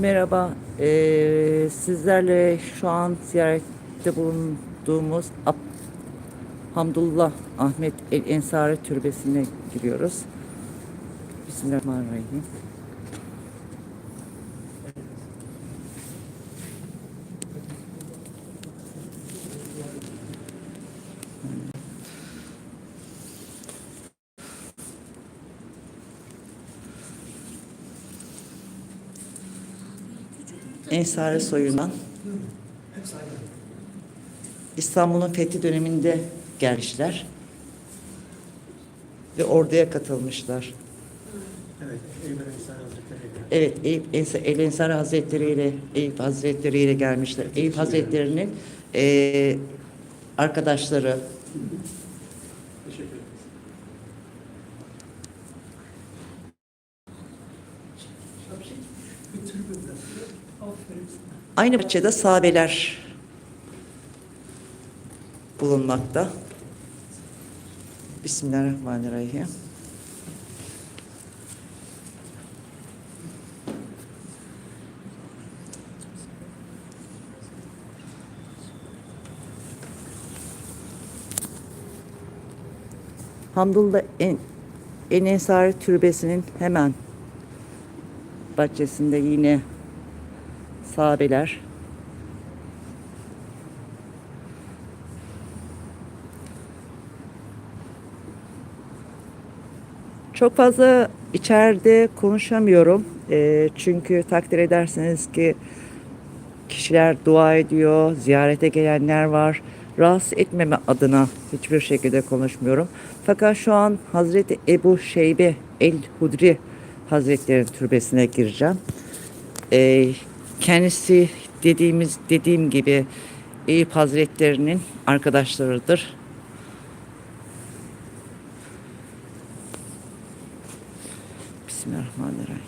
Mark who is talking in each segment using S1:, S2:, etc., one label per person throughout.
S1: Merhaba, ee, sizlerle şu an ziyarette bulunduğumuz Ab- Hamdullah Ahmet El Ensari Türbesi'ne giriyoruz. Bismillahirrahmanirrahim. Ensari soyundan. İstanbul'un fethi döneminde gelmişler. Ve orduya katılmışlar.
S2: Evet, Eyüp
S1: El Ensari Hazretleri ile Eyüp Hazretleri ile gelmişler. Eyüp Hazretleri'nin eee, arkadaşları aynı bahçede sahabeler bulunmakta. Bismillahirrahmanirrahim. Hamdullah en, en Ensari Türbesi'nin hemen bahçesinde yine sahabeler Çok fazla içeride konuşamıyorum. Eee, çünkü takdir ederseniz ki kişiler dua ediyor, ziyarete gelenler var. Rahatsız etmeme adına hiçbir şekilde konuşmuyorum. Fakat şu an Hazreti Ebu Şeybe El Hudri Hazretleri'nin türbesine gireceğim. Eee, kendisi dediğimiz dediğim gibi Eyüp Hazretleri'nin arkadaşlarıdır. Bismillahirrahmanirrahim.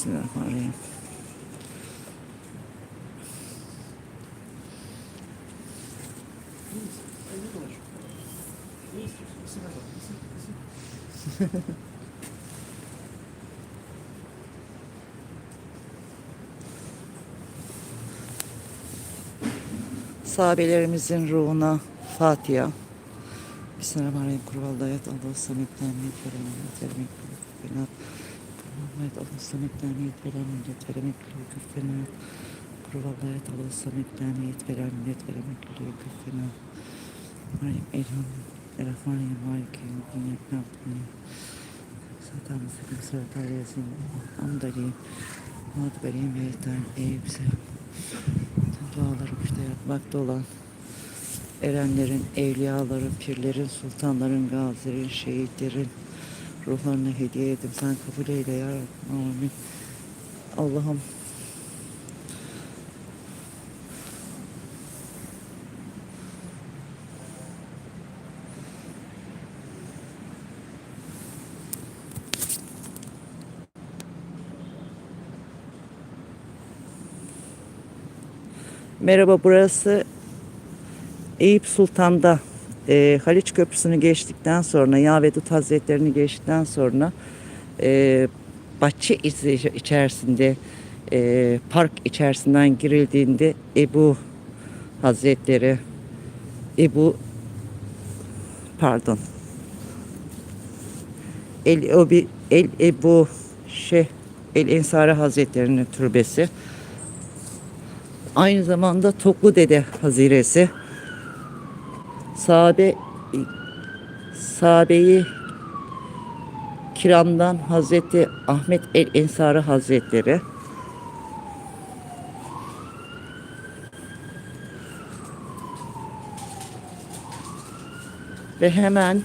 S1: Bismillahirrahmanirrahim. Sahabelerimizin ruhuna Fatiha. Bismillahirrahmanirrahim. Kurvalda ayet Allah sametler niyet veren ayet Allah sametler niyet veren niyet vermek fenat. Kurvalda ayet Allah sametler niyet veren niyet vermek fenat. Meryem Elham. Errahmanirrahim. Malik Yevmiddin. Yekne Abdülhamid. Zaten Müslüm Sıratar Yazın. Amdaliyim. Muhatberiyim ve yeter. Eyüpse. Duaları işte yapmakta olan erenlerin, evliyaların, pirlerin, sultanların, gazilerin, şehitlerin ruhlarını hediye edip sen kabul eyle ya. Amin. Allah'ım Merhaba burası Eyüp Sultan'da e, Haliç Köprüsü'nü geçtikten sonra Yavedut Hazretlerini geçtikten sonra e, bahçe içerisinde e, park içerisinden girildiğinde Ebu Hazretleri Ebu pardon El Ebi El Ebu Şeyh El Ensari Hazretleri'nin türbesi aynı zamanda Toklu Dede Haziresi sahabe sahabeyi kiramdan Hazreti Ahmet el Ensari Hazretleri ve hemen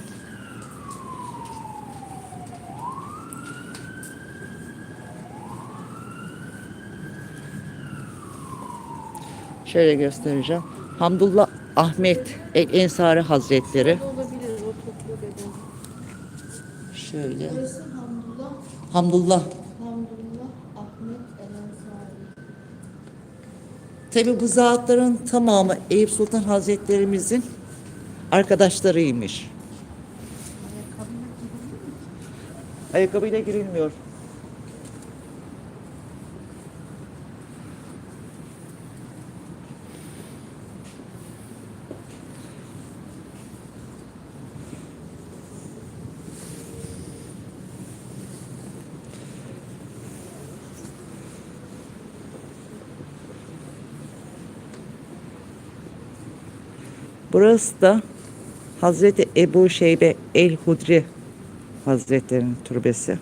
S1: şöyle göstereceğim. Hamdullah Ahmet el Ensari Hazretleri. Şöyle.
S3: Hamdullah.
S1: Tabi bu zatların tamamı Eyüp Sultan Hazretlerimizin arkadaşlarıymış. Ayakkabıyla girilmiyor. Burası da Hazreti Ebu Şeybe El Hudri Hazretlerinin türbesi.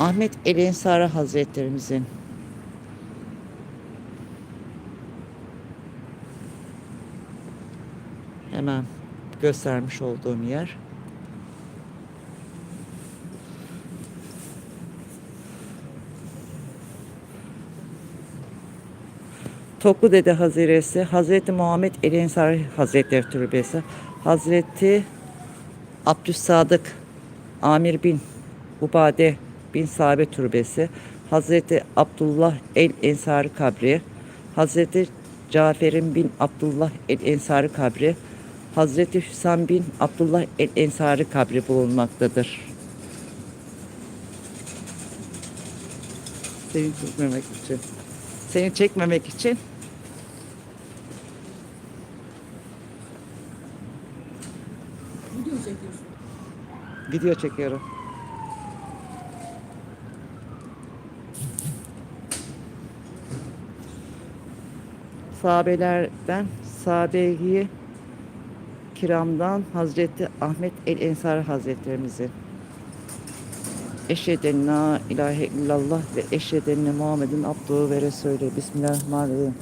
S1: Ahmet El Ensari Hazretlerimizin hemen göstermiş olduğum yer. Toklu Dede Haziresi, Hazreti Muhammed El Ensari Hazretleri Türbesi, Hazreti Abdüssadık Amir bin Ubade bin Sabe Türbesi, Hazreti Abdullah el Ensari Kabri, Hazreti Cafer'in bin Abdullah el Ensari Kabri, Hazreti Hüsam bin Abdullah el Ensari Kabri bulunmaktadır. Seni çekmemek için. Seni çekmemek için
S3: Video çekiyorsun.
S1: video çekiyorum. Sahabelerden sahabeyi kiramdan Hazreti Ahmet el Ensari Hazretlerimizi Eşheden la ilahe illallah ve eşheden Muhammedin abduhu ve resulü. Bismillahirrahmanirrahim.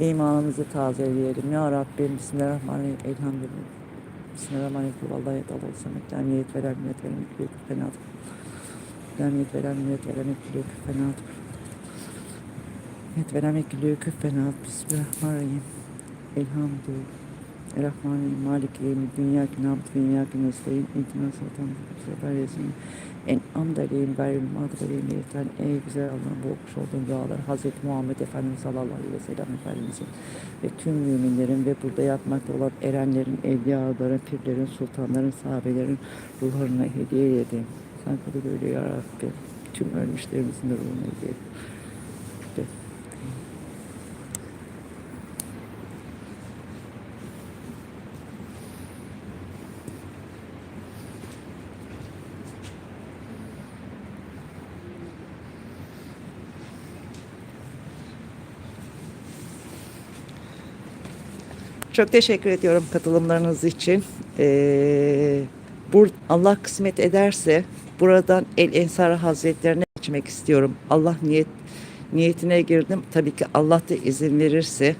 S1: İmanımızı tazeleyelim. Ya Rabbim Bismillahirrahmanirrahim. Elhamdülillah. Bismillahirrahmanirrahim. Vallahi yet Allah samet. La niyet veren niyet veren büyük fenat. La niyet veren niyet veren büyük fenat. Niyet veren büyük fenat. Bismillahirrahmanirrahim. Elhamdülillah. Rahmanirrahim. Malik yevmi dünya nabd ve dünya ki nestaîn. İhtina satan sefer yesin. En amdaleyim gayril mağdureyim yeter. Ey güzel Allah'ın bu okumuş olduğun dualar Hazreti Muhammed Efendimiz sallallahu aleyhi ve sellem Efendimizin ve tüm müminlerin ve burada yatmakta olan erenlerin, evliyaların, pirlerin, sultanların, sahabelerin ruhlarına hediye edeyim. Sen kabul eyle ya Rabbi. Tüm ölmüşlerimizin de ruhuna hediye et. Çok teşekkür ediyorum katılımlarınız için. Ee, Allah kısmet ederse buradan El Ensar Hazretlerine geçmek istiyorum. Allah niyet niyetine girdim. Tabii ki Allah da izin verirse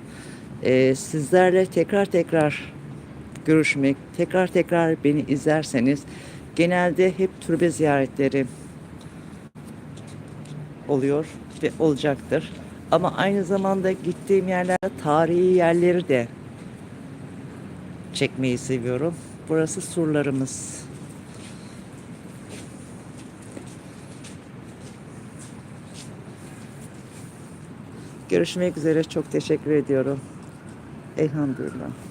S1: ee, sizlerle tekrar tekrar görüşmek, tekrar tekrar beni izlerseniz genelde hep türbe ziyaretleri oluyor ve olacaktır. Ama aynı zamanda gittiğim yerlerde tarihi yerleri de çekmeyi seviyorum. Burası surlarımız. Görüşmek üzere. Çok teşekkür ediyorum. Elhamdülillah.